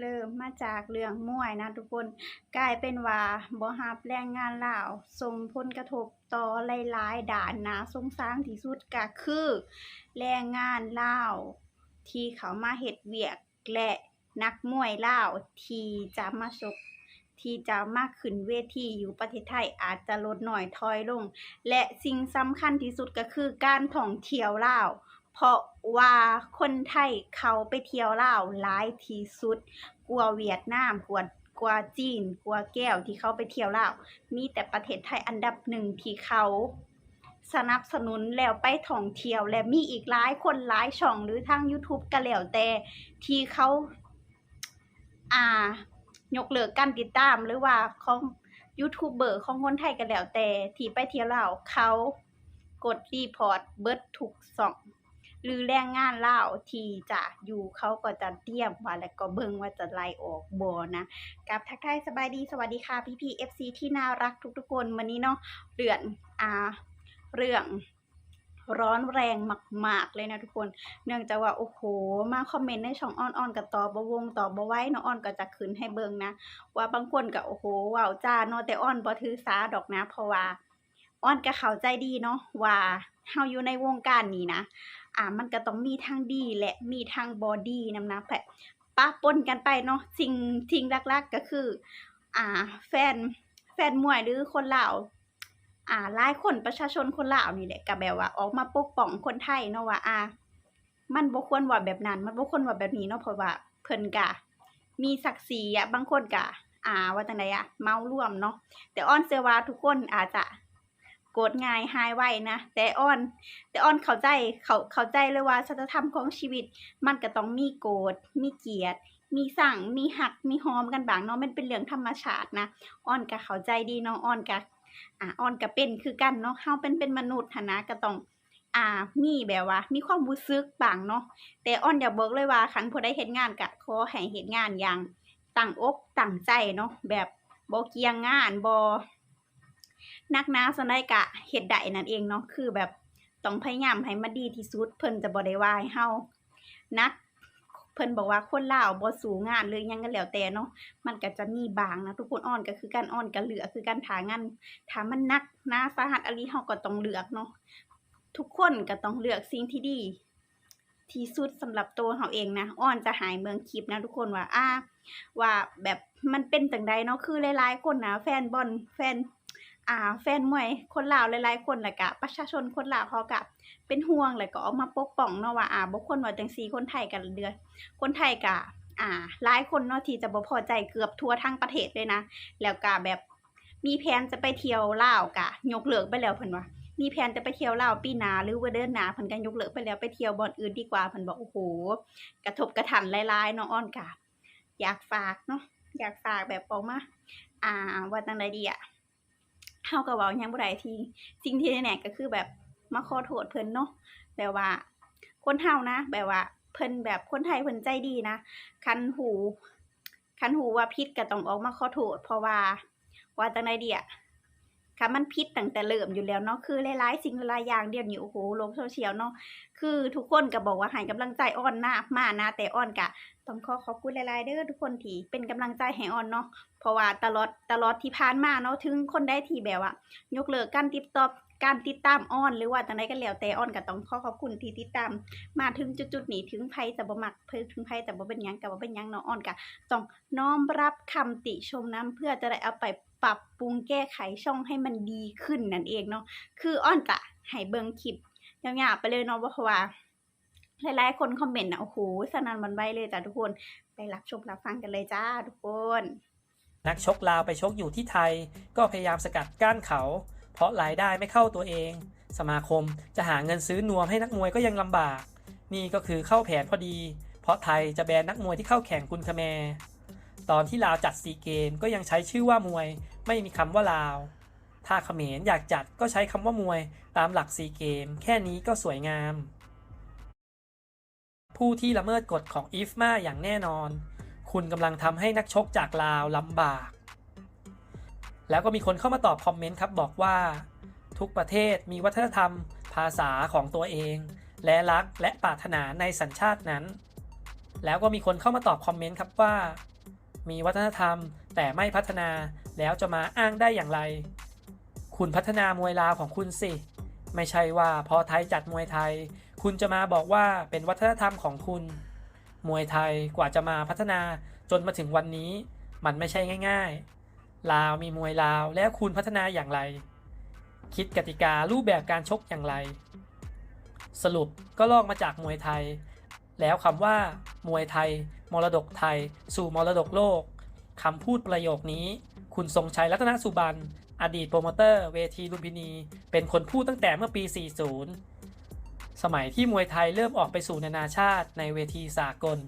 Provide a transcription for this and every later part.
เริ่มมาจากเรื่องมวยนะทุกคนกลายเป็นว่าบ่รับแรงงานลาวส่งผลกระทบต่อหลายๆด้านนะสงสารที่สุดก็คือ แรงงานลาวที่เขามาเฮ็ดเวียกและนักมวยลาวที่จะมาชกที่จะมาขึ้นเวทีอยู่ประเทศไทยอาจจะลดหน้อยถอยลง และสิ่งสำคัญที่สุดก็คือการท่องเที่ยวลาว เพราะว่าคนไทยเขาไปเที่ยวลาวหลายที่สุด กว่าเวียดนามกว่ากว่าจีนกว่าแก้วที่เขาไปเที่ยวลาวมีแต่ประเทศไทยอันดับหนึ่งที่เขาสนับสนุนแล้วไปท่องเที่ยวและมีอีกหลายคนหลายช่องหรือทาง YouTube ก็แล้วแต่ที่เขาอ่ายกเลิกการติดตามหรือว่าของยูทูบเบอร์ของคนไทยก็แล้วแต่ที่ไปเที่ยวลาวเขากดรีพอร์ตเบิดทุกช่อง หรือแรงงานเล่าที่จะอยู่เขาก็จะเตรียมว่าแล้วก็เบิ่งว่าจะไล่ออกบ่นะกับทักทายสบายดีสวัสดีค่ะพี่พี FC ที่น่ารักทุกๆคนวันนี้เนาะเรื่องอ่าเรื่องร้อนแรงมาก ๆ เลยนะทุกคน เนื่องจากว่า โอ้โห มาคอมเมนต์ในช่องอ้อนออนกับตอบวงตอบไว้เนาะอ้อนก็จะขึ้นให้เบิ่งนะ ว่าบางคนก็โอ้โหว้าวจ้าเนาะแต่อ้อนบ่ถือสาดอกนะ เพราะว่าอ้อนก็เข้าใจดีเนาะว่าเฮาอยู่ในวงการนี้นะ อ่ามันก็ต้องมีทั้งดีและมีทั้งบอดี้นำนะแพะปะปนกันไปเนาะสิ่งทิ้งหลักๆก็คือ อ่า แฟนแฟนมวยหรือคนลาวอ่าหลายคนประชาชนคนลาวนี่แหละก็แบบว่า ออกมาปกป้องคนไทยเนาะว่าอ่า มันบ่ควรว่าแบบนั้น มันบ่ควรว่าแบบนี้เนาะเพราะว่าเพิ่นก็มีศักดิ์ศรีอะบางคนก็อ่าว่าจังไดอะเมาร่วมเนาะแต่อ้อนเชื่อว่าทุกคนอาจจะ โกรธง่ายหายไวนะแต่อ้อน แต่อ้อนเข้าใจเขาเข้าใจเลยว่าสัจธรรมของชีวิต มันก็ต้องมีโกรธมีเกลียดมีสั่งมีหักมีหอมกันบางเนาะมันเป็นเรื่องธรรมชาตินะอ้อนก็เข้าใจดีเนาะอ้อนก็อ่าอ้อนก็เป็นคือกันเนาะเฮาเป็นเป็นมนุษย์นะก็ต้องอ่ามีแบบว่า มีความรู้สึกบางเนาะแต่อ้อนอย่ากบอกเลยว่าคันผู้ใดเฮ็ดงานก็ขอให้เฮ็ดงานอย่างตั้งอกตั้งใจเนาะแบบบ่เกียงงานบ่ นักหนาสนใดก็เฮ็ดได้นั่นเองเนาะคือแบบต้องพยายามให้มันดีที่สุดเพิ่นจะบ่ได้ว่าให้เฮานักเพิ่นบอกว่าคนลาวบ่สู้งานหรือหยังก็แล้วแต่เนาะมันก็จะมีบางนะทุกคนอ้อนก็คือการอ้อนก็เหลือคือการถางานถ้ามันนักหนาสาหัสอลีเฮาก็ต้องเลือกเนาะทุกคนก็ต้องเลือกสิ่งที่ดีที่สุดสำหรับตัวเฮาเองนะอ้อนจะหายเมืองคลิปนะทุกคนว่าอ่าว่าแบบมันเป็นจังใดเนาะคือหลายๆคนนะแฟนบอลแฟน อ่าแฟนมวยคนลาวหลายๆคนแล้วก็ประชาชนคนลาวเขาก็เป็นห่วงแล้วก็ออกมาปกป้องเนาะว่าอ่าบ่ควรว่าจังซีคนไทยก็เดือดคนไทยก็อ่าหลายคนเนาะที่จะบ่พอใจเกือบทั่วทั้งประเทศเลยนะ แล้วก็แบบมีแผนจะไปเที่ยวลาวก็ยกเลิกไปแล้วเพิ่นว่ามีแผนจะไปเที่ยวลาวปีหนาหรือว่าเดือนหนาเพิ่นก็ยกเลิกไปแล้วไปเที่ยวบ่อนอื่นดีกว่าเพิ่นบอกโอ้โหกระทบกระทันหลายๆเนาะอ้อนก็อยากฝากเนาะอยากฝากแบบออกมาอ่าว่าจังไดดีอะ เฮาก็เว้ายังบ่ได้ทีสิ่งที่แน่ๆก็คือแบบมาขอโทษเพิ่นเนาะแบบว่า คนเฮานะแบบว่าเพิ่นแบบคนไทยเพิ่นใจดีนะ คันหู คันหูว่าผิดก็ต้องออกมาขอโทษ เพราะว่าว่าจังไดดีอะคันมันผิดตั้งแต่เริ่มอยู่แล้วเนาะคือหลายๆสิ่งหลายอย่างเดี๋ยวนี้โอ้โฮโลกโซเชียลเนาะคือทุกคนก็บอกว่าให้กำลังใจอ้อนหนะมานะแต่อ้อนก็ ต้องขอขอบคุณหลายๆเด้อทุกคนที่เป็นกำลังใจให้ออนเนาะเพราะว่าตลอดตลอดที่ผ่านมาเนาะถึงคนได้ที่แบบว่ายกเลิกการติดต่อการติดตามออน หรือว่าจังไดก็แล้วแต่ออนก็ต้องขอขอบคุณที่ติดตาม มาถึงจุดๆนี้ถึงไผจะบ่มักเพิ่นถึงไผจะบ่เป็นยังก็บ่เป็นยังเนาะออนก็ต้องน้อมรับคำติชมนํเพื่อจะได้เอาไปปรับปรุงแก้ไขช่องให้มันดีขึ้นนั่นเองเนาะคือออนก็ให้เบิ่งคลิปยาวๆไปเลยเนาะเพราะว่า หลายๆ คนคอมเมนต์นะโอ้โฮสนันหวั่นไวเลยจ้ะทุกคนไปรับชมรับฟังกันเลยจ้าทุกคน นักชกลาวไปชกอยู่ที่ไทย ก็พยายามสกัดกั้นเขา เพราะรายได้ไม่เข้าตัวเอง สมาคมจะหาเงินซื้อนวมให้นักมวยก็ยังลำบาก นี่ก็คือเข้าแผนพอดี เพราะไทยจะแบนนักมวยที่เข้าแข่งกุนคแมรตอนที่ลาวจัดซีเกมก็ยังใช้ชื่อว่ามวย ไม่มีคำว่าลาว ถ้าเขมรอยากจัดก็ใช้คำว่ามวยตามหลักซีเกม แค่นี้ก็สวยงาม ผู้ที่ละเมิดกฎของอีฟมาอย่างแน่นอน คุณกำลังทำให้นักชกจากลาวลำบาก แล้วก็มีคนเข้ามาตอบคอมเมนต์ครับบอกว่า ทุกประเทศมีวัฒนธรรม ภาษาของตัวเอง และรักและปรารถนาในสัญชาตินั้น แล้วก็มีคนเข้ามาตอบคอมเมนต์ครับว่า มีวัฒนธรรมแต่ไม่พัฒนาแล้วจะมาอ้างได้อย่างไร คุณพัฒนามวยลาวของคุณสิ ไม่ใช่ว่าพอไทยจัดมวยไทย คุณจะมาบอกว่าเป็นวัฒนธรรมของคุณ มวยไทยกว่าจะมาพัฒนาจนมาถึงวันนี้ มันไม่ใช่ง่าย ๆ ลาวมีมวยลาวแล้วคุณพัฒนาอย่างไร คิดกติการูปแบบการชกอย่างไร สรุปก็ลอกมาจากมวยไทย แล้วคำว่ามวยไทย มรดกไทย สู่มรดกโลกคำพูดประโยคนี้ คุณทรงชัยรัตนสุบันอดีตโปรโมเตอร์เวทีลุมพินี เป็นคนพูดตั้งแต่เมื่อปี 40 สมัยที่มวยไทยเริ่มออกไปสู่นานาชาติในเวทีสากล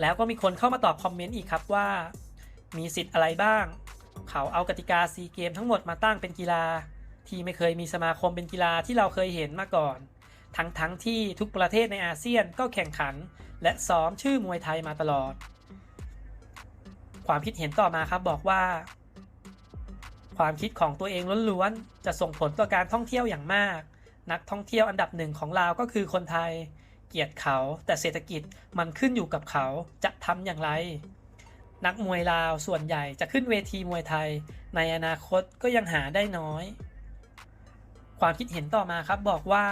แล้วก็มีคนเข้ามาตอบคอมเมนต์อีกครับว่า มีสิทธิ์อะไรบ้าง เขาเอากติกาซีเกมทั้งหมดมาตั้งเป็นกีฬา ที่ไม่เคยมีสมาคมเป็นกีฬาที่เราเคยเห็นมาก่อน ทั้งทั้งที่ทุกประเทศในอาเซียนก็แข่งขัน และซ้อมชื่อมวยไทยมาตลอด ความคิดเห็นต่อมาครับบอกว่า ความคิดของตัวเองล้วนๆจะส่งผลต่อการท่องเที่ยวอย่างมาก นักท่องเที่ยวอันดับหนึ่งของลาวก็คือคนไทย เกลียดเขา แต่เศรษฐกิจมันขึ้นอยู่กับเขาจะทำอย่างไร นักมวยลาวส่วนใหญ่จะขึ้นเวทีมวยไทย ในอนาคตก็ยังหาได้น้อย ความคิดเห็นต่อมาครับบอกว่า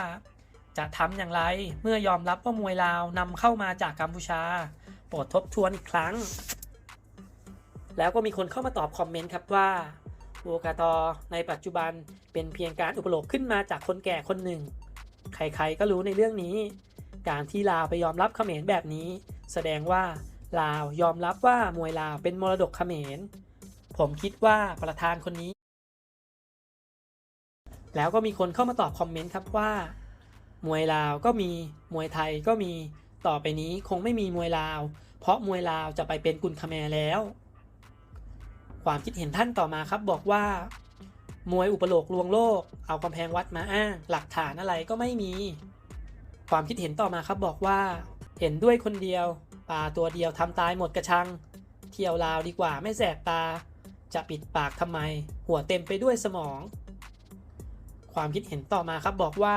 จะทำอย่างไรเมื่อยอมรับว่ามวยลาวนำเข้ามาจากกัมพูชา โปรดทบทวนอีกครั้ง แล้วก็มีคนเข้ามาตอบคอมเมนต์ครับว่าโวกาตอในปัจจุบัน เป็นเพียงการอุปโลกขึ้นมาจากคนแก่คนหนึ่ง ใครๆก็รู้ในเรื่องนี้ การที่ลาวไปยอมรับเขมรแบบนี้ แสดงว่าลาวยอมรับว่ามวยลาวเป็นมรดกเขมร ผมคิดว่าประธานคนนี้ แล้วก็มีคนเข้ามาตอบคอมเมนต์ครับว่า มวยลาวก็มีมวยไทยก็มีต่อไปนี้คงไม่มีมวยลาว เพราะมวยลาวจะไปเป็นกุนคแมรแล้ว ความคิดเห็นท่านต่อมาครับบอกว่า มวยอุปโลกลวงโลก เอากำแพงวัดมาอ้าง หลักฐานอะไรก็ไม่มี ความคิดเห็นต่อมาครับบอกว่า เห็นด้วยคนเดียวปลาตัวเดียวทำตายหมดกระชัง เที่ยวลาวดีกว่าไม่แสบตา จะปิดปากทำไม หัวเต็มไปด้วยสมอง ความคิดเห็นต่อมาครับบอกว่า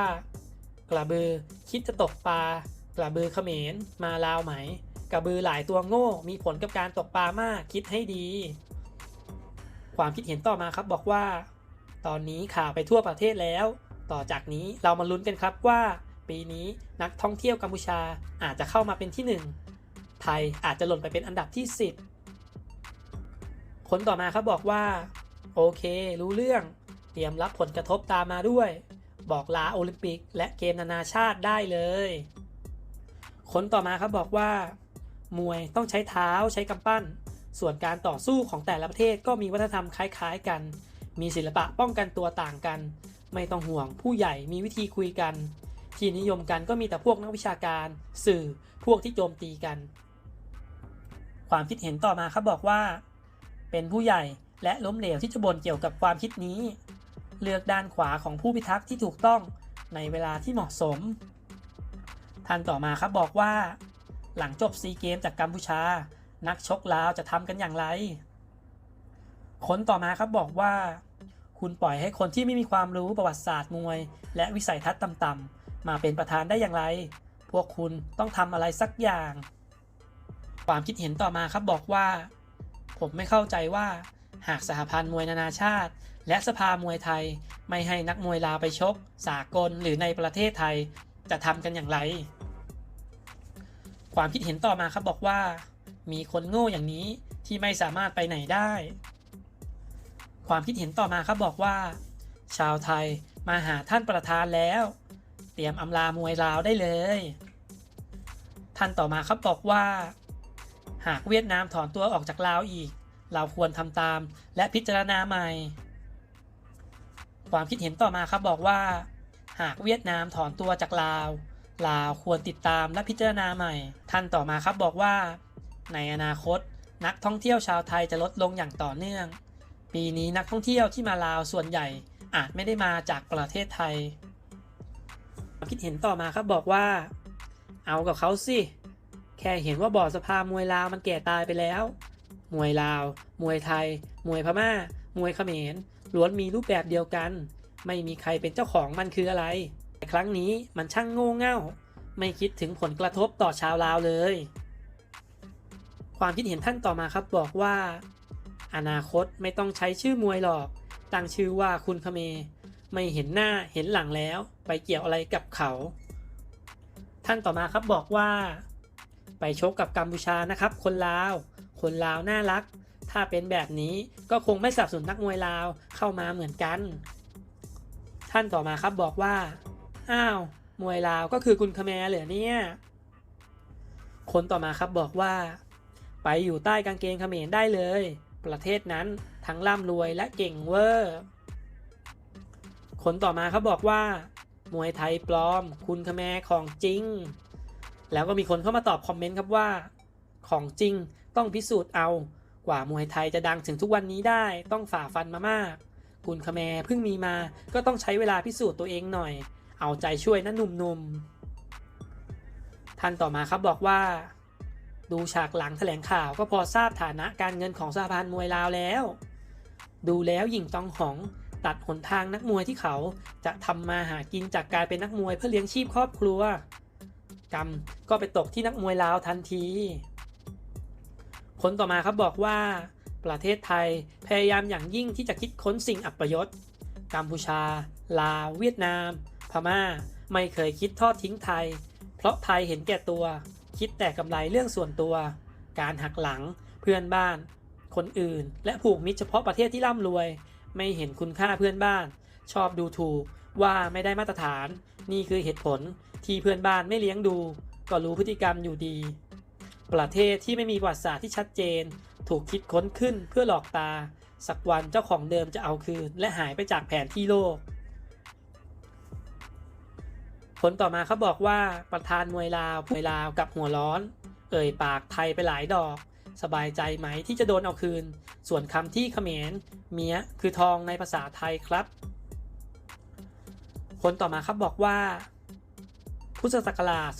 กระบือคิดจะตกปลากระบือเขมรมาลาวไหม กระบือหลายตัวโง่ มีผลกับการตกปลามากคิดให้ดี ความคิดเห็นต่อมาครับบอกว่า ตอนนี้ข่าวไปทั่วประเทศแล้ว ต่อจากนี้เรามาลุ้นกันครับว่า ปีนี้นักท่องเที่ยวกัมพูชาอาจจะเข้ามาเป็นที่หนึ่งไทยอาจจะหล่นไปเป็นอันดับที่ 10 คนต่อมาครับบอกว่า โอเค รู้เรื่อง เตรียมรับผลกระทบตามมาด้วย บอกลาโอลิมปิก และเกมนานาชาติได้เลย คนต่อมาครับบอกว่า มวยต้องใช้เท้าใช้กำปั้น ส่วนการต่อสู้ของแต่ละประเทศก็มีวัฒนธรรมคล้าย ๆ กัน มีศิลปะป้องกันตัวต่างกัน ไม่ต้องห่วงผู้ใหญ่มีวิธีคุยกัน ที่นิยมกันก็มีแต่พวกนักวิชาการ สื่อพวกที่โจมตีกัน ความคิดเห็นต่อมาครับบอกว่า เป็นผู้ใหญ่และล้มเหลวที่จะบ่นเกี่ยวกับความคิดนี้ เลือกด้านขวาของผู้พิทักษ์ที่ถูกต้องในเวลาที่เหมาะสม ท่านต่อมาครับบอกว่า หลังจบซีเกมจากกัมพูชา นักชกลาวจะทำกันอย่างไร คนต่อมาครับบอกว่า คุณปล่อยให้คนที่ไม่มีความรู้ประวัติศาสตร์มวย และวิสัยทัศน์ต่ำๆมาเป็นประธานได้อย่างไร พวกคุณต้องทำอะไรสักอย่าง ความคิดเห็นต่อมาครับบอกว่า ผมไม่เข้าใจว่าหากสหพันธ์มวยนานาชาติ และสภามวยไทยไม่ให้นักมวยลาไปชก สากลหรือในประเทศไทยจะทำกันอย่างไร ความคิดเห็นต่อมาครับบอกว่า มีคนโง่อย่างนี้ที่ไม่สามารถไปไหนได้ ความคิดเห็นต่อมาครับบอกว่า ชาวไทยมาหาท่านประธานแล้ว เตรียมอำลามวยลาวได้เลย ท่านต่อมาครับบอกว่า หากเวียดนามถอนตัวออกจากลาวอีก เราควรทำตามและพิจารณาใหม่ ความคิดเห็นต่อมาครับบอกว่า หากเวียดนามถอนตัวจากลาวลาวควรติดตามและพิจารณาใหม่ ท่านต่อมาครับบอกว่า ในอนาคตนักท่องเที่ยวชาวไทยจะลดลงอย่างต่อเนื่อง ปีนี้นักท่องเที่ยวที่มาลาวส่วนใหญ่อาจไม่ได้มาจากประเทศไทยความคิดเห็นต่อมาครับบอกว่า เอากับเขาสิ แค่เห็นว่าบ่อสภามวยลาวมันแก่ตายไปแล้ว มวยลาว มวยไทย มวยพม่า มวยเขมรล้วนมีรูปแบบเดียวกัน ไม่มีใครเป็นเจ้าของมันคืออะไรแต่ครั้งนี้มันช่างโง่เง่า ไม่คิดถึงผลกระทบต่อชาวลาวเลย ความคิดเห็นท่านต่อมาครับบอกว่า อนาคตไม่ต้องใช้ชื่อมวยหรอก ตั้งชื่อว่าคุณคเม ไม่เห็นหน้าเห็นหลังแล้ว ไปเกี่ยวอะไรกับเขา ท่านต่อมาครับบอกว่า ไปชกกับกัมพูชานะครับ คนลาว คนลาวน่ารัก ถ้าเป็นแบบนี้ก็คงไม่สับสนนักมวยลาวเข้ามาเหมือนกัน ท่านต่อมาครับบอกว่า อ้าว มวยลาวก็คือคุณคแมเหรอเนี่ย คนต่อมาครับบอกว่า ไปอยู่ใต้กางเกงเขมรได้เลย ประเทศนั้นทั้งร่ำรวยและเก่งเวอร์คนต่อมาครับอกว่า มวยไทยปลอม คุณคแมร์ของจริง แล้วก็มีคนเข้ามาตอบคอมเมนต์ครับว่า ของจริงต้องพิสูจน์เอา กว่ามวยไทยจะดังถึงทุกวันนี้ได้ ต้องฝ่าฟันมามาก คุณคแมร์เพิ่งมีมา ก็ต้องใช้เวลาพิสูจน์ตัวเองหน่อย เอาใจช่วยนะหนุ่มๆท่านต่อมาครับบอกว่า ดูฉากหลังแถลงข่าวก็พอทราบฐานะการเงินของสหพันธ์มวยลาวแล้ว ดูแล้วหญิงตองหองตัดหนทางนักมวยที่เขาจะทำมาหากินจากการเป็นนักมวยเพื่อเลี้ยงชีพครอบครัว กรรมก็ไปตกที่นักมวยลาวทันทีคนต่อมาครับบอกว่า ประเทศไทยพยายามอย่างยิ่งที่จะคิดค้นสิ่งอัปยศกัมพูชา ลาว เวียดนาม พม่า ไม่เคยคิดทอดทิ้งไทย เพราะไทยเห็นแก่ตัว คิดแต่กำไรเรื่องส่วนตัว การหักหลัง เพื่อนบ้าน คนอื่น และผูกมิตรเฉพาะประเทศที่ร่ำรวย ไม่เห็นคุณค่าเพื่อนบ้าน ชอบดูถูกว่าไม่ได้มาตรฐาน นี่คือเหตุผลที่เพื่อนบ้านไม่เลี้ยงดู ก็รู้พฤติกรรมอยู่ดี ประเทศที่ไม่มีประวัติศาสตร์ที่ชัดเจน ถูกคิดค้นขึ้นเพื่อหลอกตา สักวันเจ้าของเดิมจะเอาคืน และหายไปจากแผนที่โลก ลต่อมาเขาบอกว่าประธานมวยลาวมวยลาวกับหัวร้อน เอ่ยปากไทยไปหลายดอก สบายใจไหมที่จะโดนเอาคืน ส่วนคำที่เขมรเมียคือทองในภาษาไทยครับ คนต่อมาครับบอกว่าพุทธศักราช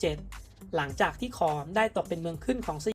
2337 หลังจากที่ขอมได้ตกเป็นเมืองขึ้นของส